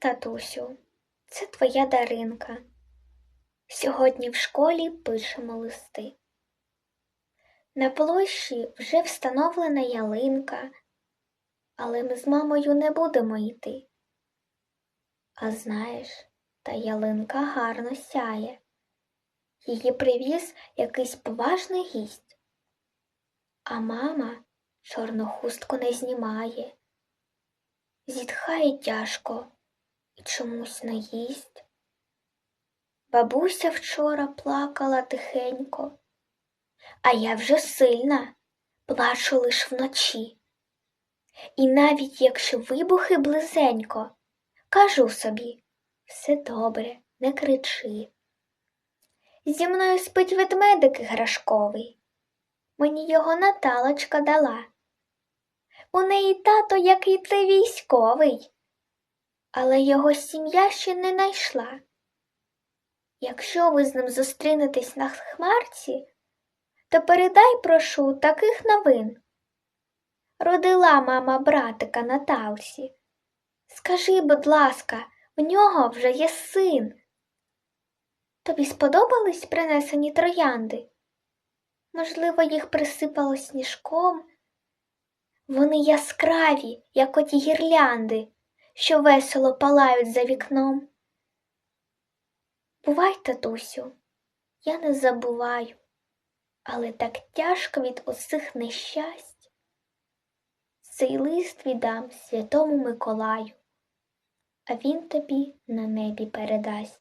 татусю, це твоя Даринка. Сьогодні в школі пишемо листи. На площі вже встановлена ялинка, але ми з мамою не будемо йти. А знаєш, та ялинка гарно сяє. Її привіз якийсь поважний гість. А мама чорну хустку не знімає. Зітхає тяжко чомусь не їсть. Бабуся вчора плакала тихенько, а я вже сильна, плачу лиш вночі. І навіть якщо вибухи близенько, кажу собі все добре, не кричи. Зі мною спить ведмедик іграшковий. Мені його Наталочка дала. У неї тато, який ти військовий, але його сім'я ще не найшла. Якщо ви з ним зустрінетесь на хмарці, то передай, прошу, таких новин. Родила мама братика Наталсі. Скажи, будь ласка, в нього вже є син. Тобі сподобались принесені троянди? Можливо, їх присипало сніжком? Вони яскраві, як оті гірлянди, що весело палають за вікном. Бувай, татусю, я не забуваю, але так тяжко від усіх нещасть. Цей лист віддам святому Миколаю, а він тобі на небі передасть.